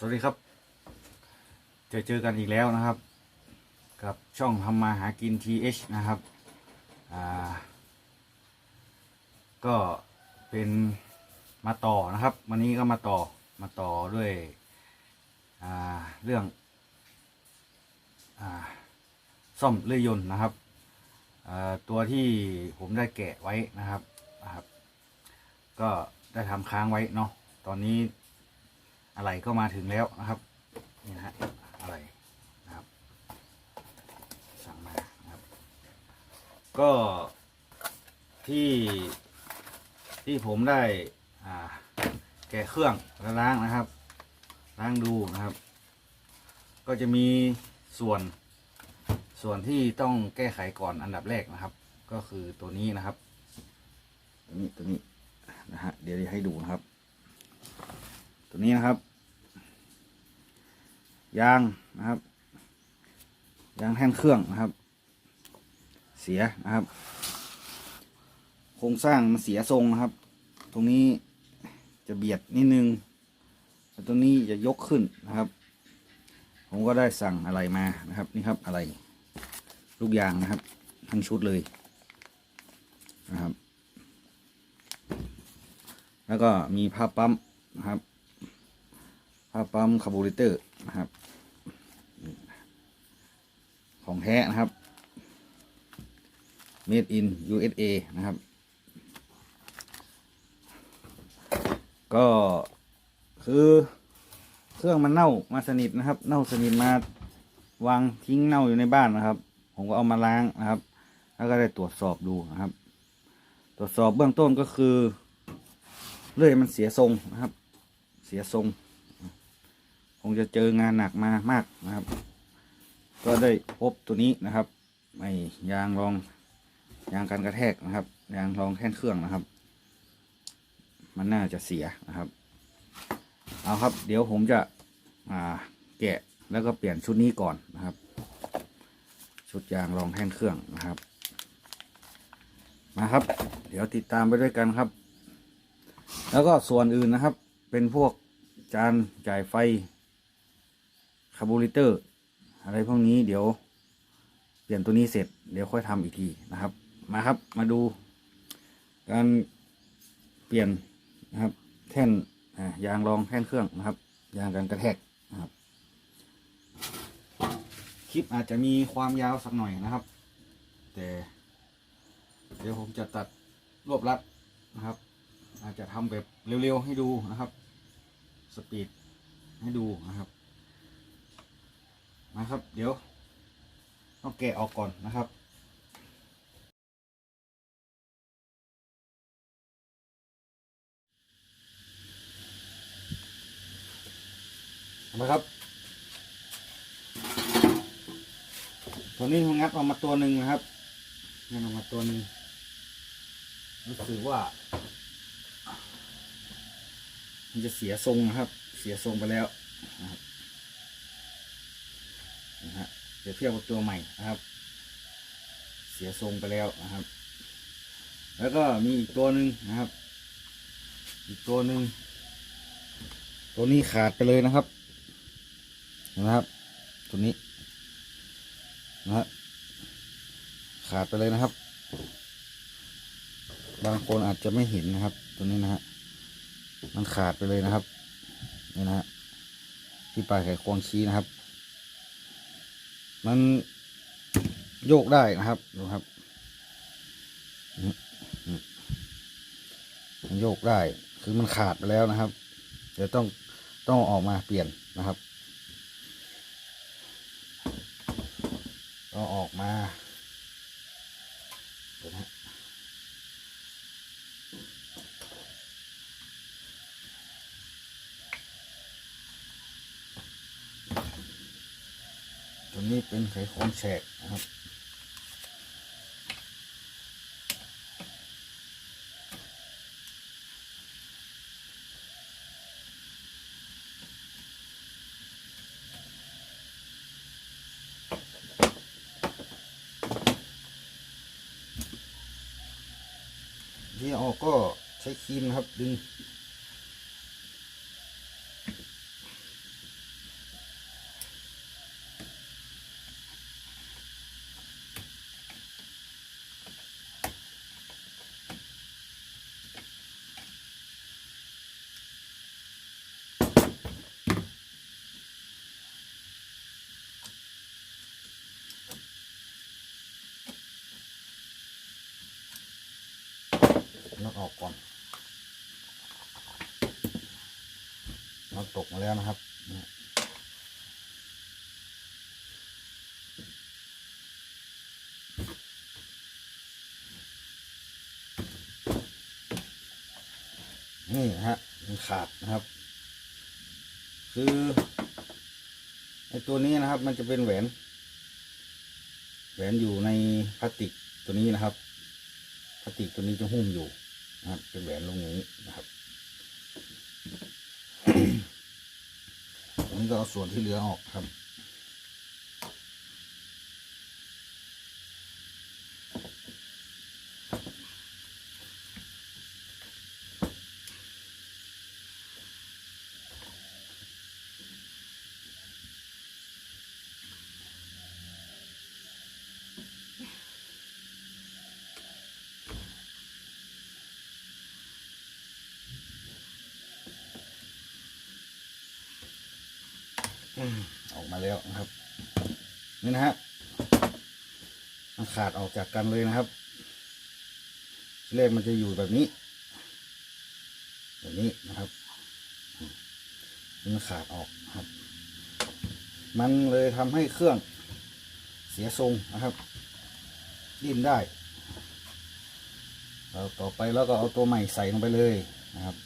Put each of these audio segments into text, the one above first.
สวัสดีครับ เจอเจอกันอีกแล้วนะครับ กับช่องทำมาหากิน TH นะครับก็เป็นมาต่อนะครับ วันนี้ก็มาต่อมาต่อด้วยเรื่องอซ่อมเลื่อยยนต์นะครับตัวที่ผมได้แกะไว้นะครับนะครับ ก็ได้ทำค้างไว้เนาะตอนนี้ อะไรก็มาถึงแล้วนะครับนี่นะฮะอะไรนะครับ สั่งมานะครับ ก็ที่ที่ผมได้อ่าแกะเครื่องแล้วล้างนะครับ ล้างดูนะครับ ก็จะมีส่วนส่วนที่ต้องแก้ไขก่อนอันดับแรกนะครับ ก็คือตัวนี้นะครับ ตัวนี้ตัวนี้นะฮะเดี๋ยวจะให้ดูนะครับ ตัวนี้นะครับ ยางนะครับ ยางแท่นเครื่องนะครับ เสียนะครับ โครงสร้างมันเสียทรงนะครับ ตรงนี้จะเบียดนิดนึงแต่ตรงนี้จะยกขึ้นนะครับ ผมก็ได้สั่งอะไรมานะครับนี่ครับอะไร ลูกยางนะครับ ทั้งชุดเลยนะครับ แล้วก็มีผ้าปั๊มนะครับ ปั๊มคาร์บูเรเตอร์นะครับ ของแท้นะครับ made in USA นะครับ ก็คือเครื่องมันเน่ามาสนิทนะครับ เน่าสนิทมาวางทิ้งเน่าอยู่ในบ้านนะครับ ผมก็เอามาล้างนะครับ แล้วก็ได้ตรวจสอบดูนะครับ ตรวจสอบเบื้องต้นก็คือเลื่อยมันเสียทรงนะครับ เสียทรง คงจะเจองานหนักมามากนะครับ ก็ได้พบตัวนี้นะครับไอ้ยางรองยางกันกระแทกนะครับ ยางรองแท่นเครื่องนะครับ มันน่าจะเสียนะครับ เอาครับ เดี๋ยวผมจะแกะแล้วก็เปลี่ยนชุดนี้ก่อนนะครับ ชุดยางรองแท่นเครื่องนะครับ มาครับ เดี๋ยวติดตามไปด้วยกันครับ แล้วก็ส่วนอื่นนะครับ เป็นพวกจานจ่ายไฟ คาร์บูเรเตอร์ อะไรพวกนี้เดี๋ยว เปลี่ยนตัวนี้เสร็จเดี๋ยวค่อยทำอีกทีนะครับ มาครับมาดู การเปลี่ยนนะครับ แท่นยางรองแท่นเครื่องนะครับ ยางกันกระแทกนะครับ คลิปอาจจะมีความยาวสักหน่อยนะครับ แต่ เดี๋ยวผมจะตัดรวบรัดนะครับ อาจจะทำแบบเร็วๆให้ดูนะครับ สปีดให้ดูนะครับ มาครับ เดี๋ยวต้องแกะออกก่อนนะครับมาครับ ตัวนี้ผมงัดออกมาตัวหนึ่งนะครับงัดออกมาตัวหนึ่งรู้สึกว่า มันจะเสียทรงนะครับ เสียทรงไปแล้วนะครับ นะฮะเดี๋ยวเทียบกับตัวใหม่นะครับ เสียทรงไปแล้วนะครับ แล้วก็มีอีกตัวหนึ่งนะครับ อีกตัวหนึ่งตัวนี้ขาดไปเลยนะครับนะครับ ตัวนี้นะฮะขาดไปเลยนะครับ บางคนอาจจะไม่เห็นนะครับ ตัวนี้นะฮะมันขาดไปเลยนะครับนี่นะฮะที่ปลายไขควงชี้นะครับ มันโยกได้นะครับดูครับมันโยกได้ คือมันขาดไปแล้วนะครับ เดี๋ยวต้องต้องออกมาเปลี่ยนนะครับต้องออกมาเดี๋ยวนะ เป็นไขควงแฉกนะครับที่ออกก็ใช้ครีมนะครับดึง อกก่อนน็อตกมาแล้วนะครับนี่นะฮะมันขาดนะครับ คือไอตัวนี้นะครับ มันจะเป็นแหวน แหวนอยู่ในพลาสติกตัวนี้นะครับพลาสติกตัวนี้จะหุ้มอยู่ นะครับเป็นแหวนลงนี้นะครับผมจะเอาส่วนที่เหลือออกครับ ออกมาแล้วนะครับ นี่นะฮะมันขาดออกจากกันเลยนะครับทีแรกมันจะอยู่แบบนี้ แบบนี้นะครับมันขาดออกครับ มันเลยทำให้เครื่องเสียทรงนะครับ ดิ้นได้เราต่อไปแล้วก็เอาตัวใหม่ใส่ลงไปเลยนะครับ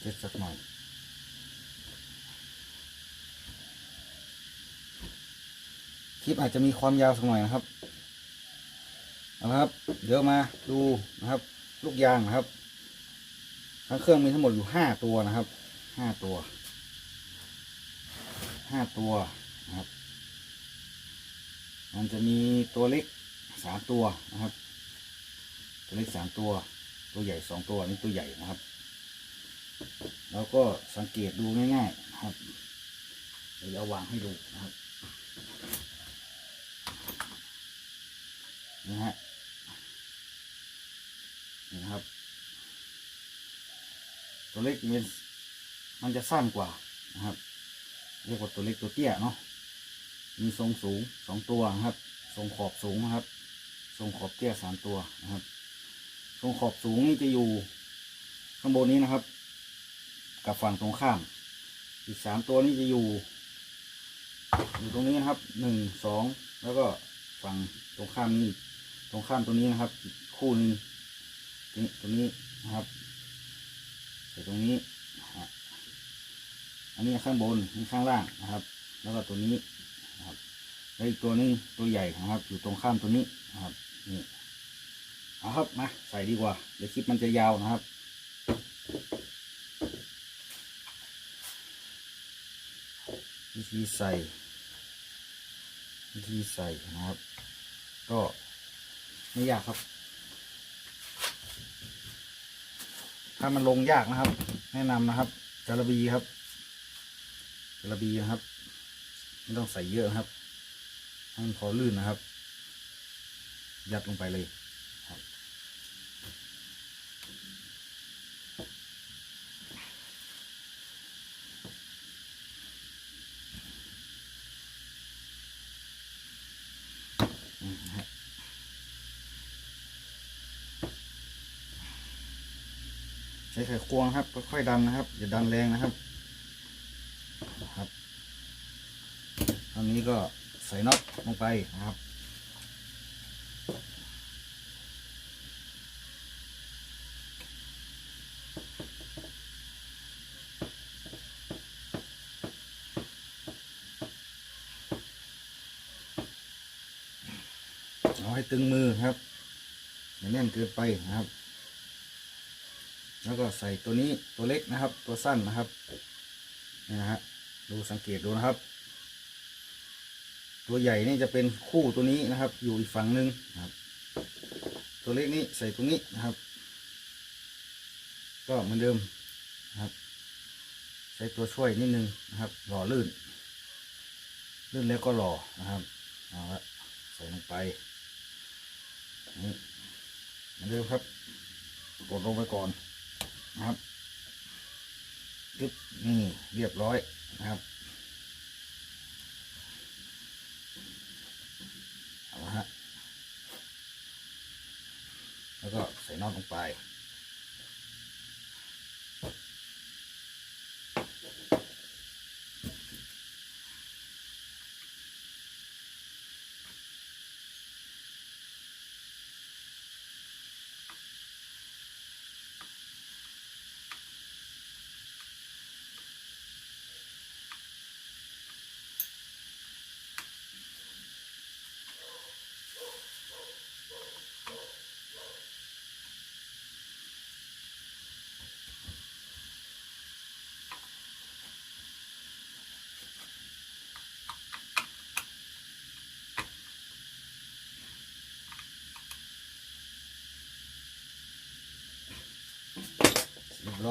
เช็ดสักหน่อย ลิปอาจจะมีความยาวสักหน่อยนะครับเอาละครับ เดี๋ยวมาดูนะครับ ลูกยางนะครับ ทั้งเครื่องมีทั้งหมดอยู่ห้าตัวนะครับห้าตัวห้าตัวนะครับ มันจะมีตัวเล็กสามตัวนะครับ ตัวเล็กสามตัว ตัวใหญ่สองตัวนี่ตัวใหญ่นะครับ แล้วก็สังเกตดูง่าย ๆ นะครับ เดี๋ยววางให้ดูนะครับ นะฮะนี่นะครับ ตัวเล็กมันมันจะสั้นกว่านะครับ เรียกว่าตัวเล็กตัวเตี้ยเนาะมีทรงสูงสองตัวนะครับ ทรงขอบสูงนะครับ ทรงขอบเตี้ยสามตัวนะครับ ทรงขอบสูงนี่จะอยู่ข้างบนนี้นะครับ กับฝั่งตรงข้าม อีกสามตัวนี้จะอยู่ อยู่ตรงนี้นะครับหนึ่งสองแล้วก็ฝั่งตรงข้ามนี้ ตรงข้ามตัวนี้นะครับ คู่นึงนี่ตัวนี้นะครับใส่ตรงนี้อันนี้ข้างบนนี่ข้างล่างนะครับ แล้วก็ตัวนี้นะครับแล้วอีกตัวนึงตัวใหญ่นะครับ อยู่ตรงข้ามตัวนี้นะครับนี่เอาครับมาใส่ดีกว่าเดี๋ยวคลิปมันจะยาวนะครับวิธีใส่วิธีใส่นะครับ ก็ ไม่ยากครับ ถ้ามันลงยากนะครับ แนะนำนะครับจาระบีครับจาระบีนะครับ ไม่ต้องใส่เยอะครับให้มันพอลื่นนะครับ ยัดลงไปเลยครับ อืมนะฮะใช้ไขควงครับค่อยๆดันนะครับ อย่าดันแรงนะครับนะครับตอนนี้ก็ใส่น็อตลงไปนะครับเอาให้ตึงมือครับอย่าแน่นเกินไปนะครับ แล้วก็ใส่ตัวนี้ตัวเล็กนะครับ ตัวสั้นนะครับนี่นะฮะดูสังเกตดูนะครับ ตัวใหญ่นี่จะเป็นคู่ตัวนี้นะครับ อยู่อีกฝั่งหนึ่งนะครับ ตัวเล็กนี้ใส่ตรงนี้นะครับ ก็เหมือนเดิมนะครับ ใช้ตัวช่วยนิดนึงนะครับ หล่อลื่น ลื่นแล้วก็หล่อนะครับเอาละใส่ลงไปนี่เหมือนเดิมครับกดลงไปก่อน นะครับจึ๊บนี่เรียบร้อยนะครับเอาละฮะแล้วก็ใส่น็อตลงไป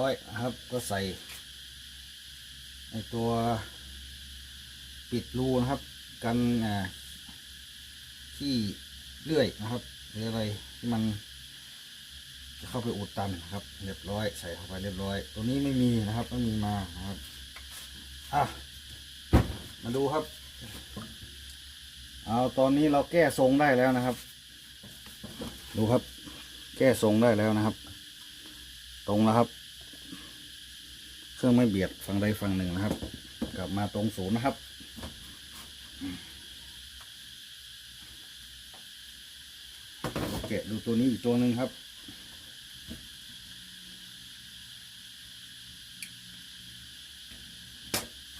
อยนะครับ ก็ใส่ในตัวปิดรูนะครับ กันที่เลื่อยนะครับหรืออะไรที่มันจะเข้าไปอุดตันครับ เรียบร้อย ใส่เข้าไปเรียบร้อย ตัวนี้ไม่มีนะครับไม่มีมานะครับอะมาดูครับ เอาตอนนี้เราแก้ทรงได้แล้วนะครับ ดูครับ แก้ทรงได้แล้วนะครับ ตรงแล้วครับ เครื่องไม่เบียดฝั่งใดฝั่งหนึ่งนะครับ กลับมาตรงศูนย์นะครับโอเคดูตัวนี้อีกตัวหนึ่งครับ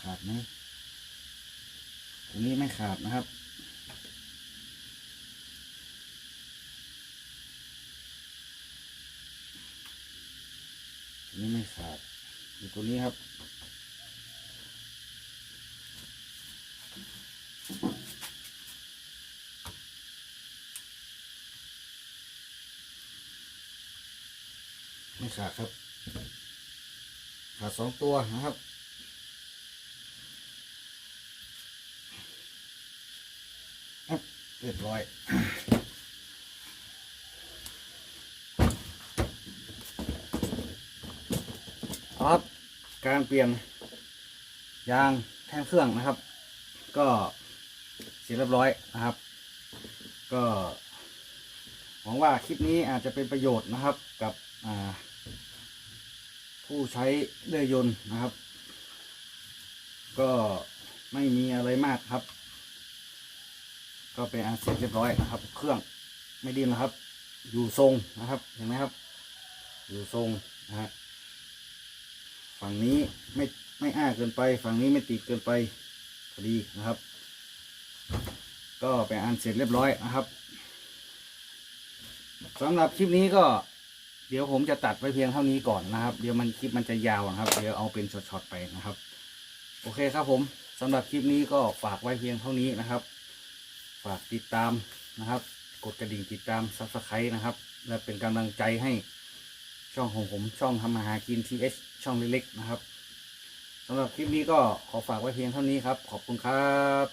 ขาดไหมตัวนี้ไม่ขาดนะครับตัวนี้ไม่ขาด อยู่ตัวนี้ครับ ไม่ขาดครับ ขาดสองตัวนะครับเรียบร้อย ครับการเปลี่ยนยางแท่นเครื่องนะครับ ก็เสร็จเรียบร้อยนะครับ ก็หวังว่าคลิปนี้อาจจะเป็นประโยชน์นะครับกับผู้ใช้เรือยนต์นะครับ ก็ไม่มีอะไรมากครับ ก็เป็นอันเสร็จเรียบร้อยนะครับ เครื่องไม่ดิ้นนะครับ อยู่ทรงนะครับเห็นไหมครับ อยู่ทรงนะฮะ ฝั่งนี้ไม่ไม่อ้าเกินไป ฝั่งนี้ไม่ติดเกินไปพอดีนะครับ ก็เป็นอันเสร็จเรียบร้อยนะครับสำหรับคลิปนี้ก็เดี๋ยวผมจะตัดไว้เพียงเท่านี้ก่อนนะครับ เดี๋ยวมันคลิปมันจะยาวนะครับ เดี๋ยวเอาเป็นช็อตๆไปนะครับ โอเคครับผมสำหรับคลิปนี้ก็ฝากไว้เพียงเท่านี้นะครับ ฝากติดตามนะครับ กดกระดิ่งติดตามซับสไครต์นะครับ และเป็นกำลังใจให้ ช่องของผมช่องทำมาหากินทีเอชช่องเล็กๆนะครับสำหรับคลิปนี้ก็ขอฝากไว้เพียงเท่านี้ครับ ขอบคุณครับ